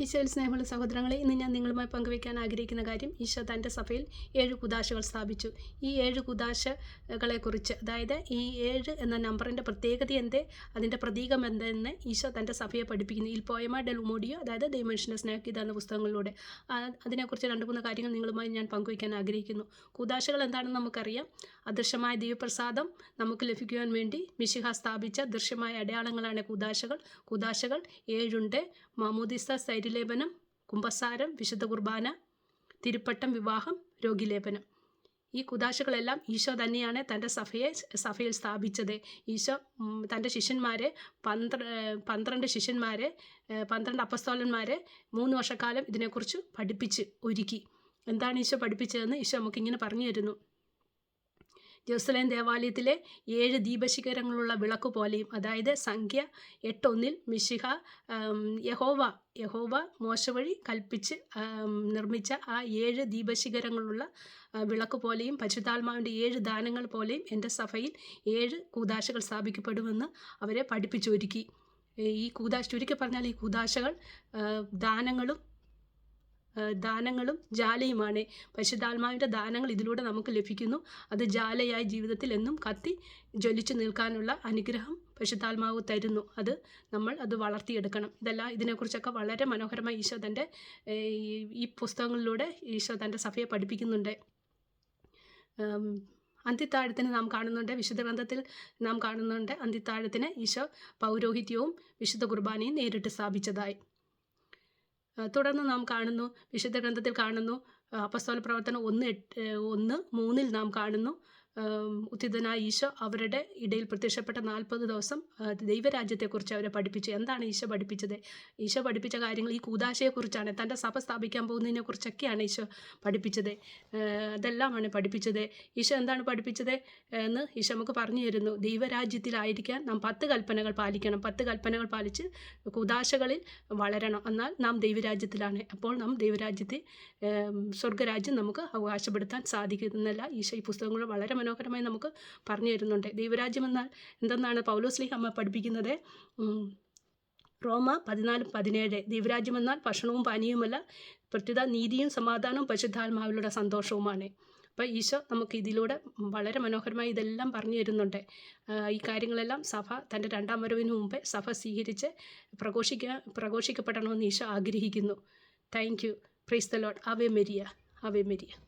ഈശോയിൽ സ്നേഹമുള്ള സഹോദരങ്ങളെ ഇന്ന് ഞാൻ നിങ്ങളുമായി പങ്കുവയ്ക്കാൻ ആഗ്രഹിക്കുന്ന കാര്യം ഈശോ തന്റെ സഭയിൽ ഏഴ് കുദാശകൾ സ്ഥാപിച്ചു. ഈ ഏഴ് കുദാശകളെക്കുറിച്ച് അതായത് ഈ ഏഴ് എന്ന നമ്പറിന്റെ പ്രത്യേകത എന്ത് അതിന്റെ പ്രതീകം എന്തെന്ന് ഈശോ തന്റെ സഭയെ പഠിപ്പിക്കുന്നു. ഈ പോയമ ഡെൽ ഉമോഡിയോ അതായത് ദൈവമനുഷ്യനെ സ്നേഹിത എന്ന പുസ്തകങ്ങളിലൂടെ. അതിനെക്കുറിച്ച് രണ്ട് മൂന്ന് കാര്യങ്ങൾ നിങ്ങളുമായി ഞാൻ പങ്കുവയ്ക്കാൻ ആഗ്രഹിക്കുന്നു. കുദാശകൾ എന്താണെന്ന് നമുക്കറിയാം. അദൃശ്യമായ ദൈവപ്രസാദം നമുക്ക് ലഭിക്കുവാൻ വേണ്ടി മിശിഹ സ്ഥാപിച്ച ദൃശ്യമായ അടയാളങ്ങളാണ് കുദാശകൾ. കുദാശകൾ ഏഴുണ്ട് മാമോദിസ സൈര്യലേപനം കുംഭസാരം വിശുദ്ധ കുർബാന തിരുപ്പട്ടം വിവാഹം രോഗിലേപനം. ഈ കുദാശകളെല്ലാം ഈശോ തന്നെയാണ് തന്റെ സഭയെ സഭയിൽ സ്ഥാപിച്ചത്. ഈശോ തന്റെ ശിഷ്യന്മാരെ പന്ത്ര പന്ത്രണ്ട് ശിഷ്യന്മാരെ പന്ത്രണ്ട് അപ്പസ്തോലന്മാരെ മൂന്ന് വർഷക്കാലം ഇതിനെക്കുറിച്ച് പഠിപ്പിച്ച് ഒരുക്കി. എന്താണ് ഈശോ പഠിപ്പിച്ചതെന്ന് ഈശോ നമുക്കിങ്ങനെ പറഞ്ഞു തരുന്നു. ജെറുസലേം ദേവാലയത്തിലെ ഏഴ് ദീപശിഖരങ്ങളുള്ള വിളക്ക് പോലെയും അതായത് സംഖ്യ എട്ടൊന്നിൽ മിശിഹ യഹോവ യഹോവ മോശ വഴി കൽപ്പിച്ച് നിർമ്മിച്ച ആ ഏഴ് ദീപശിഖരങ്ങളുള്ള വിളക്ക് പോലെയും പരിശുദ്ധാത്മാവിന്റെ ഏഴ് ദാനങ്ങൾ പോലെയും എന്റെ സഭയിൽ ഏഴ് കൂതാശകൾ സ്ഥാപിക്കപ്പെടുമെന്ന് അവരെ പഠിപ്പിച്ചൊരുക്കി. ഈ കൂതാശ ചുരുക്കി പറഞ്ഞാൽ ഈ കൂതാശകൾ ദാനങ്ങളും ദാനങ്ങളും ജാലയുമാണ്. പരിശുദ്ധാത്മാവിന്റെ ദാനങ്ങൾ ഇതിലൂടെ നമുക്ക് ലഭിക്കുന്നു. അത് ജാലയായി ജീവിതത്തിൽ എന്നും കത്തി ജ്വലിച്ചു നിൽക്കാനുള്ള അനുഗ്രഹം പരിശുദ്ധാത്മാവ് തരുന്നു. അത് നമ്മൾ അത് വളർത്തിയെടുക്കണം. ഇതെല്ലാം ഇതിനെക്കുറിച്ചൊക്കെ വളരെ മനോഹരമായി ഈശോ തന്റെ ഈ- പുസ്തകങ്ങളിലൂടെ ഈശോ തന്റെ സഭയെ പഠിപ്പിക്കുന്നുണ്ട്. അന്തിത്താഴത്തിന് നാം കാണുന്നുണ്ട് വിശുദ്ധ ഗ്രന്ഥത്തിൽ നാം കാണുന്നുണ്ട് അന്ത്യത്താഴത്തിന് ഈശോ പൗരോഹിത്യവും വിശുദ്ധ കുർബാനയും നേരിട്ട് സ്ഥാപിച്ചതായി. തുടർന്ന് നാം കാണുന്നു വിശുദ്ധ ഗ്രന്ഥത്തിൽ കാണുന്നു അപ്പസ്തോല പ്രവർത്തനം ഒന്ന് എട്ട് ഒന്ന് മൂന്നിൽ നാം കാണുന്നു. ഉത്തിതനായ ഈശോ അവരുടെ ഇടയിൽ പ്രത്യക്ഷപ്പെട്ട നാൽപ്പത് ദിവസം ദൈവരാജ്യത്തെക്കുറിച്ച് അവരെ പഠിപ്പിച്ചു. എന്താണ് ഈശോ പഠിപ്പിച്ചത്? ഈശോ പഠിപ്പിച്ച കാര്യങ്ങൾ ഈ കൂതാശയെക്കുറിച്ചാണ് തന്റെ സഭ സ്ഥാപിക്കാൻ പോകുന്നതിനെക്കുറിച്ചൊക്കെയാണ് ഈശോ പഠിപ്പിച്ചത്. അതെല്ലാമാണ് പഠിപ്പിച്ചത്. ഈശോ എന്താണ് പഠിപ്പിച്ചത് എന്ന് ഈശോ നമുക്ക് പറഞ്ഞു തരുന്നു. ദൈവരാജ്യത്തിലായിരിക്കാൻ നാം പത്ത് കൽപ്പനകൾ പാലിക്കണം. പത്ത് കൽപ്പനകൾ പാലിച്ച് കൂതാശകളിൽ വളരണം. എന്നാൽ നാം ദൈവരാജ്യത്തിലാണ്. അപ്പോൾ നാം ദൈവരാജ്യത്തെ സ്വർഗരാജ്യം നമുക്ക് അവകാശപ്പെടുത്താൻ സാധിക്കുന്നില്ല ഈശോ ഈ പുസ്തകങ്ങൾ വളരെ മനോഹരമായി നമുക്ക് പറഞ്ഞു തരുന്നുണ്ട്. ദൈവരാജ്യം എന്നാൽ എന്തെന്നാണ് പൗലോസ്ലിഹ അമ്മ പഠിപ്പിക്കുന്നത്? റോമ പതിനാല് പതിനേഴ്. ദൈവരാജ്യം എന്നാൽ ഭക്ഷണവും പാനീയവുമല്ല പ്രത്യുത നീതിയും സമാധാനവും പരിശുദ്ധാത്മാവിലൂടെ സന്തോഷവുമാണ്. അപ്പോൾ ഈശോ നമുക്ക് ഇതിലൂടെ വളരെ മനോഹരമായി ഇതെല്ലാം പറഞ്ഞു തരുന്നുണ്ട്. ഈ കാര്യങ്ങളെല്ലാം സഭ തന്റെ രണ്ടാം വരവിന് മുമ്പേ സഭ സ്വീകരിച്ച് പ്രഘോഷിക്കാൻ പ്രഘോഷിക്കപ്പെടണമെന്ന് ഈശോ ആഗ്രഹിക്കുന്നു. Thank you praise the Lord away Meriya away Meriya